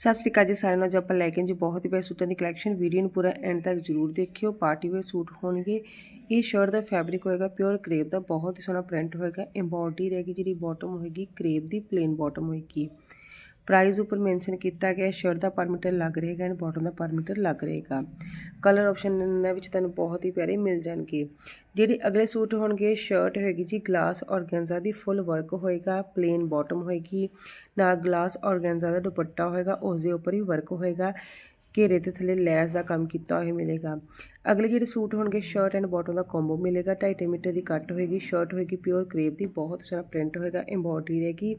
ਸਤਿ ਸ਼੍ਰੀ ਅਕਾਲ ਜੀ ਸਾਰਿਆਂ ਨੂੰ। ਅੱਜ ਆਪਾਂ ਲੈ ਕੇ ਜੀ ਬਹੁਤ ਹੀ ਬੈਸਟ ਸੂਟਾਂ ਦੀ ਕਲੈਕਸ਼ਨ ਵੀਡੀਓ ਨੂੰ ਪੂਰਾ ਐਂਡ ਤੱਕ ਜਰੂਰ ਦੇਖਿਓ। ਪਾਰਟੀ ਵੇਅਰ ਸੂਟ ਹੋਣਗੇ। ਇਹ ਸ਼ਰਟ ਦਾ ਫੈਬਰਿਕ ਹੋਏਗਾ ਪਿਓਰ ਕਰੇਪ ਦਾ। ਬਹੁਤ ਹੀ ਸੋਹਣਾ ਪ੍ਰਿੰਟ ਹੋਏਗਾ। ਐਮਬੋਡੀ ਰਹੇਗੀ ਜਿਹੜੀ ਬਾਟਮ ਹੋਏਗੀ ਕਰੇਪ ਦੀ ਪਲੇਨ ਬਾਟਮ ਹੋਏਗੀ। ਪ੍ਰਾਈਸ ਉੱਪਰ ਮੈਂਸ਼ਨ ਕੀਤਾ ਗਿਆ ਸ਼ਰਟ ਦਾ ਪਰ ਮੀਟਰ ਲੱਗ ਰਹੇਗਾ ਐਂਡ ਬਾਟਮ ਦਾ ਪਰ ਮੀਟਰ ਲੱਗ ਰਹੇਗਾ ਕਲਰ ਆਪਸ਼ਨ ਇਹਨਾਂ ਵਿੱਚ ਤੁਹਾਨੂੰ ਬਹੁਤ ਹੀ ਪਿਆਰੇ ਮਿਲ ਜਾਣਗੇ। ਜਿਹੜੇ ਅਗਲੇ ਸੂਟ ਹੋਣਗੇ ਸ਼ਰਟ ਹੋਏਗੀ ਜੀ ਗਲਾਸ ਔਰਗੈਂਜ਼ਾ ਦੀ ਫੁੱਲ ਵਰਕ ਹੋਏਗਾ ਪਲੇਨ ਬਾਟਮ ਹੋਏਗੀ। ਨਾਲ ਗਲਾਸ ਔਰਗੈਂਜ਼ਾ ਦਾ ਦੁਪੱਟਾ ਹੋਏਗਾ ਉਸ ਦੇ ਉੱਪਰ ਵੀ ਵਰਕ ਹੋਏਗਾ। ਘੇਰੇ ਦੇ ਥੱਲੇ ਲੈਸ ਦਾ ਕੰਮ ਕੀਤਾ ਹੋਇਆ ਮਿਲੇਗਾ। ਅਗਲੇ ਜਿਹੜੇ ਸੂਟ ਹੋਣਗੇ ਸ਼ਰਟ ਐਂਡ ਬਾਟਮ ਦਾ ਕੰਬੋ ਮਿਲੇਗਾ। 2.5 ਮੀਟਰ ਦੀ ਕੱਟ ਹੋਏਗੀ। ਸ਼ਰਟ ਹੋਏਗੀ ਪਿਓਰ ਕਰੇਪ ਦੀ, ਬਹੁਤ ਸਾਰਾ ਪ੍ਰਿੰਟ ਹੋਏਗਾ। ਐਮਬੋਡਰੀ ਰਹੇਗੀ,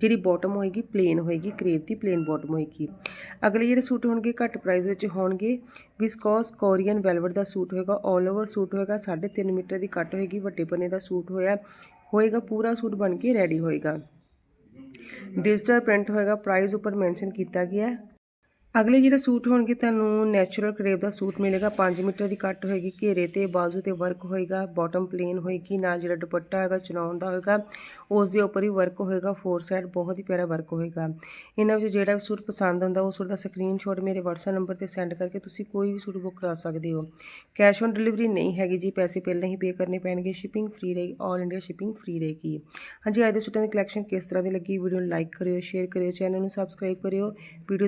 ਜਿਹੜੀ ਬਾਟਮ ਹੋਏਗੀ ਪਲੇਨ ਹੋਏਗੀ ਕਰੇਪ ਦੀ ਪਲੇਨ ਬਾਟਮ ਹੋਏਗੀ। ਅਗਲੇ ਜਿਹੜੇ ਸੂਟ ਹੋਣਗੇ, ਘੱਟ ਪ੍ਰਾਈਸ ਵਿੱਚ ਹੋਣਗੇ। ਵਿਸਕੋਸ ਕੋਰੀਅਨ ਵੈਲਵਟ ਦਾ ਸੂਟ ਹੋਏਗਾ 올 ਓਵਰ ਸੂਟ ਹੋਏਗਾ। 3.5 ਮੀਟਰ ਦੀ ਕੱਟ ਹੋਏਗੀ, ਵੱਡੇ ਪੰਨੇ ਦਾ ਸੂਟ ਹੋਇਆ। ਹੋਏਗਾ ਪੂਰਾ ਸੂਟ ਬਣ ਕੇ ਰੈਡੀ ਹੋਏਗਾ। ਡਿਜੀਟਲ ਪ੍ਰਿੰਟ ਹੋਏਗਾ ਪ੍ਰਾਈਸ ਉੱਪਰ ਮੈਂਸ਼ਨ ਕੀਤਾ ਗਿਆ। ਅਗਲੇ ਜਿਹੜੇ ਸੂਟ ਹੋਣਗੇ, ਤੁਹਾਨੂੰ ਨੈਚੁਰਲ ਕਰੇਪ ਦਾ ਸੂਟ ਮਿਲੇਗਾ। 5 ਮੀਟਰ ਦੀ ਕੱਟ ਹੋਏਗੀ, ਘੇਰੇ ਤੇ ਬਾਜ਼ੂ ਤੇ ਵਰਕ ਹੋਏਗਾ। ਬਾਟਮ ਪਲੇਨ ਹੋਏਗੀ, ਨਾਲ ਜਿਹੜਾ ਦੁਪੱਟਾ ਹੈਗਾ ਚਨਾਉਣ ਦਾ ਹੋਏਗਾ। ਉਸ ਦੇ ਉੱਪਰ ਹੀ ਵਰਕ ਹੋਏਗਾ ਫੋਰ ਸਾਈਡ ਬਹੁਤ ਹੀ ਪਿਆਰਾ ਵਰਕ ਹੋਏਗਾ। ਇਹਨਾਂ ਵਿੱਚ ਜਿਹੜਾ ਵੀ ਸੂਟ ਪਸੰਦ ਆਉਂਦਾ, ਉਹ ਸੂਟ ਦਾ ਸਕਰੀਨਸ਼ਾਟ ਮੇਰੇ WhatsApp ਨੰਬਰ ਤੇ ਸੈਂਡ ਕਰਕੇ ਤੁਸੀਂ ਕੋਈ ਵੀ ਸੂਟ ਬੁੱਕ ਕਰਾ ਸਕਦੇ ਹੋ। ਕੈਸ਼ ਔਨ ਡਿਲੀਵਰੀ ਨਹੀਂ ਹੈਗੀ ਜੀ, ਪੈਸੇ ਪਹਿਲਾਂ ਹੀ ਪੇ ਕਰਨੇ ਪੈਣਗੇ। ਸ਼ਿਪਿੰਗ ਫ੍ਰੀ ਰਹੇਗੀ ਆਲ ਇੰਡੀਆ ਸ਼ਿਪਿੰਗ ਫ੍ਰੀ ਰਹੇਗੀ। ਹਾਂਜੀ, ਅੱਜ ਦੇ ਸੂਟਾਂ ਦੀ ਕਲੈਕਸ਼ਨ ਕਿਸ ਤਰ੍ਹਾਂ ਦੀ ਲੱਗੀ ਵੀਡੀਓ ਨੂੰ ਲਾਈਕ ਕਰਿਓ ਸ਼ੇਅਰ ਕਰਿਓ ਚੈਨਲ ਨੂੰ ਸਬਸਕ੍ਰਾਈਬ ਕਰਿਓ। ਵੀਡੀਓ